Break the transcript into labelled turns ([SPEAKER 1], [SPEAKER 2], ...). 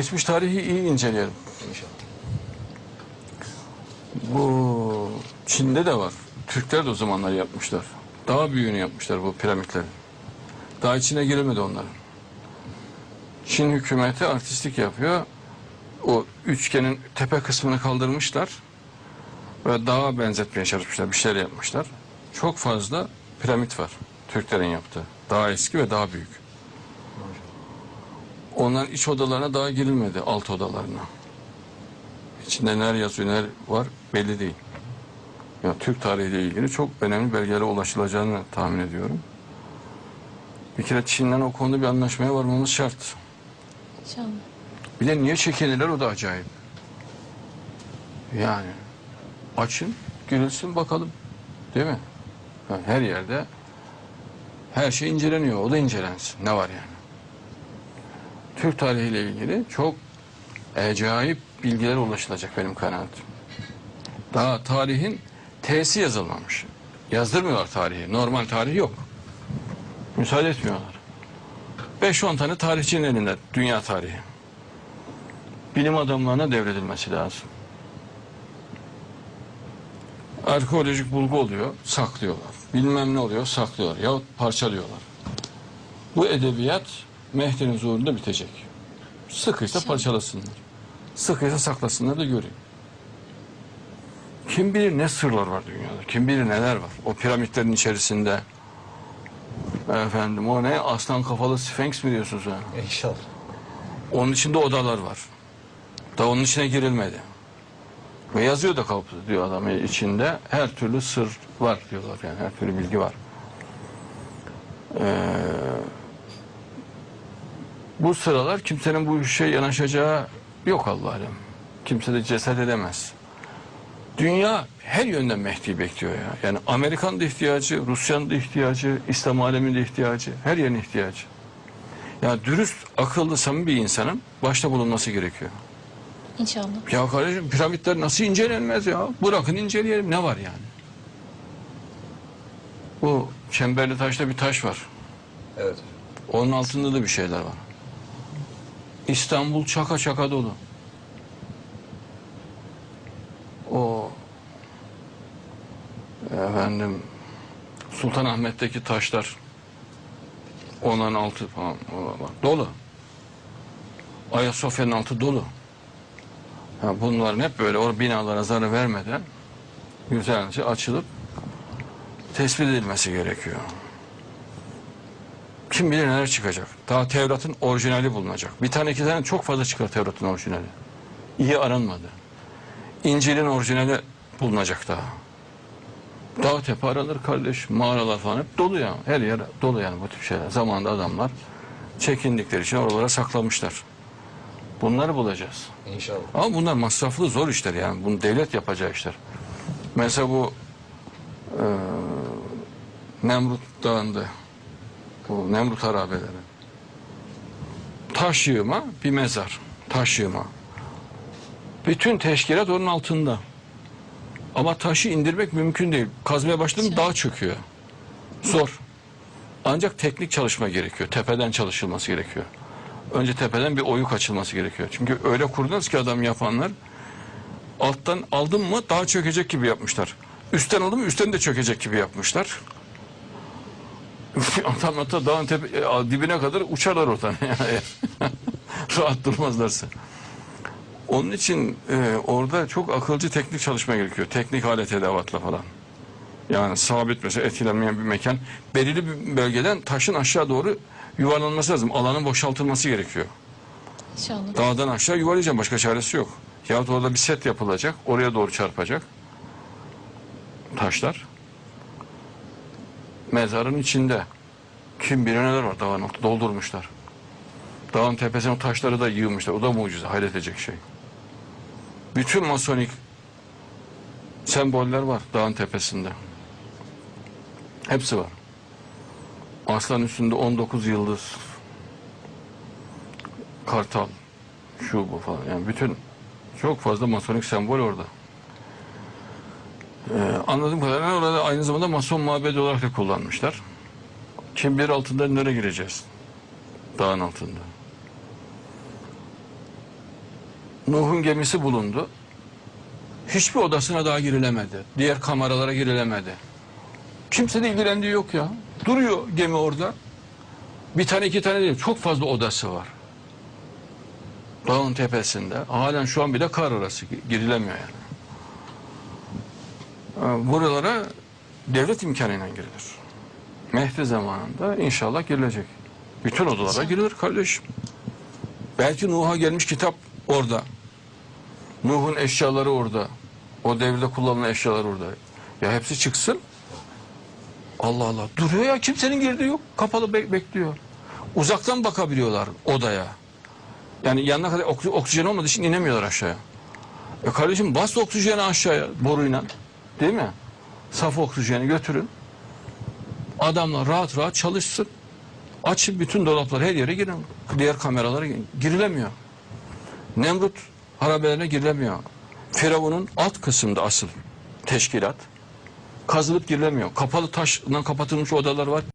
[SPEAKER 1] geçmiş tarihi iyi inceleyelim.
[SPEAKER 2] İnşallah.
[SPEAKER 1] Bu Çin'de de var. Türkler de o zamanlar yapmışlar. Daha büyüğünü yapmışlar bu piramitlerin. Daha içine girilmedi onların. Çin hükümeti artistlik yapıyor. O üçgenin tepe kısmını kaldırmışlar. Ve dağa benzetmeye çalışmışlar. Bir şeyler yapmışlar. Çok fazla piramit var. Türklerin yaptığı. Daha eski ve daha büyük. Onların iç odalarına daha girilmedi. Alt odalarına. İçinde neler yazıyor, neler var belli değil. Ya Türk tarihiyle ilgili çok önemli belgelere ulaşılacağını tahmin ediyorum. Bir kere Çin'den o konuda bir anlaşmaya varmamız şart.
[SPEAKER 3] İnşallah.
[SPEAKER 1] Bir de niye çekinirler o da acayip. Yani açın, girilsin bakalım. Değil mi? Yani her yerde her şey inceleniyor. O da incelensin. Ne var yani? Türk tarihiyle ilgili çok acayip bilgilere ulaşılacak benim kanaatim. Daha tarihin T'si yazılmamış. Yazdırmıyorlar tarihi. Normal tarih yok. Müsaade etmiyorlar. 5-10 tane tarihçinin elinde dünya tarihi. Bilim adamlarına devredilmesi lazım. Arkeolojik bulgu oluyor, saklıyorlar. Bilmem ne oluyor, saklıyorlar. Yahut parçalıyorlar. Bu edebiyat Mehdi'nin zuhurunda bitecek. Sıkıysa
[SPEAKER 3] İnşallah.
[SPEAKER 1] parçalasınlar. Sıkıysa saklasınlar da göreyim. Kim bilir ne sırlar var dünyada. Kim bilir neler var. O piramitlerin içerisinde. Efendim o ne? Aslan kafalı Sphinx mi diyorsun sen?
[SPEAKER 2] İnşallah.
[SPEAKER 1] Onun içinde odalar var. Da onun içine girilmedi. Ve yazıyor da kapı diyor adam içinde. Her türlü sır var diyorlar yani. Her türlü bilgi var. Ee, bu sıralar kimsenin bu işe yanaşacağı yok Allah alem. Kimse de cesaret edemez. Dünya her yönden Mehdi'yi bekliyor ya. Yani Amerikan da ihtiyacı, Rusya'nın da ihtiyacı, İslam aleminin de ihtiyacı, her yerin ihtiyacı. Ya dürüst, akıllı, samimi bir insanın başta bulunması gerekiyor.
[SPEAKER 3] İnşallah.
[SPEAKER 1] Ya kardeşim piramitler nasıl incelenmez ya? Bırakın inceleyelim ne var yani? Bu çemberli taşta bir taş var.
[SPEAKER 2] Evet.
[SPEAKER 1] Onun altında da bir şeyler var. İstanbul çaka çaka dolu. O efendim Sultanahmet'teki taşlar onların altı falan o var. dolu. Ayasofya'nın altı dolu. Ha, bunların hep böyle o binalara zarar vermeden güzelce açılıp tespit edilmesi gerekiyor. Kim bilir neler çıkacak. Daha Tevrat'ın orijinali bulunacak. Bir tane iki tane çok fazla çıkar Tevrat'ın orijinali. İyi aranmadı. İncil'in orijinali bulunacak daha. Dağ tepe aranır kardeş. Mağaralar falan hep dolu ya. Her yer dolu yani bu tip şeyler. Zamanında adamlar çekindikleri için oralara saklamışlar. Bunları bulacağız.
[SPEAKER 2] İnşallah.
[SPEAKER 1] Ama bunlar masraflı zor işler yani. Bunu devlet yapacağı işler. Mesela bu e, Nemrut Dağı'nda bu Nemrut harabeleri. Taş yığma bir mezar. Taş yığma. Bütün teşkilat onun altında. Ama taşı indirmek mümkün değil. Kazmaya başladın dağ çöküyor. Zor. Ancak teknik çalışma gerekiyor. Tepeden çalışılması gerekiyor. Önce tepeden bir oyuk açılması gerekiyor. Çünkü öyle kurdunuz ki adam yapanlar alttan aldın mı daha çökecek gibi yapmışlar. Üstten aldın mı üstten de çökecek gibi yapmışlar. Adam hatta dağın tepe, e, dibine kadar uçarlar oradan. Rahat durmazlarsa. Onun için e, orada çok akılcı teknik çalışma gerekiyor. Teknik alet edevatla falan. Yani sabit mesela etkilenmeyen bir mekan belirli bir bölgeden taşın aşağı doğru yuvarlanması lazım. Alanın boşaltılması gerekiyor.
[SPEAKER 3] İnşallah.
[SPEAKER 1] Dağdan aşağı yuvarlayacağım başka çaresi yok. Yahut orada bir set yapılacak. Oraya doğru çarpacak. Taşlar. Mezarın içinde. Kim bilir neler var dağın altı doldurmuşlar. Dağın tepesine taşları da yığmışlar. O da mucize. Hayret edecek şey. Bütün masonik semboller var dağın tepesinde. Hepsi var. Aslan üstünde 19 yıldız. Kartal. Şu bu falan. Yani bütün çok fazla masonik sembol orada. Ee, anladığım kadarıyla orada aynı zamanda mason mabedi olarak da kullanmışlar. Kim bilir altında nereye gireceğiz? Dağın altında. Nuh'un gemisi bulundu. Hiçbir odasına daha girilemedi. Diğer kameralara girilemedi. Kimse de ilgilendiği yok ya. Duruyor gemi orada. Bir tane iki tane değil. Çok fazla odası var. Dağın tepesinde. Halen şu an bile kar arası girilemiyor yani. Ee, Buralara devlet imkanıyla girilir. Mehdi zamanında inşallah girilecek. Bütün odalara girilir kardeşim. Belki Nuh'a gelmiş kitap orada. Nuh'un eşyaları orada. O devirde kullanılan eşyalar orada. Ya hepsi çıksın. Allah Allah. Duruyor ya kimsenin girdiği yok. Kapalı bek- bekliyor. Uzaktan bakabiliyorlar odaya. Yani yanına kadar oksi- oksijen olmadığı için inemiyorlar aşağıya. E kardeşim bas oksijeni aşağıya boruyla. Değil mi? Saf oksijeni götürün. Adamlar rahat rahat çalışsın. Açın bütün dolapları her yere girin. Diğer kameralara girilemiyor. Nemrut harabelerine girilemiyor. Firavun'un alt kısmında asıl teşkilat. Kazılıp girilemiyor. Kapalı taşla kapatılmış odalar var.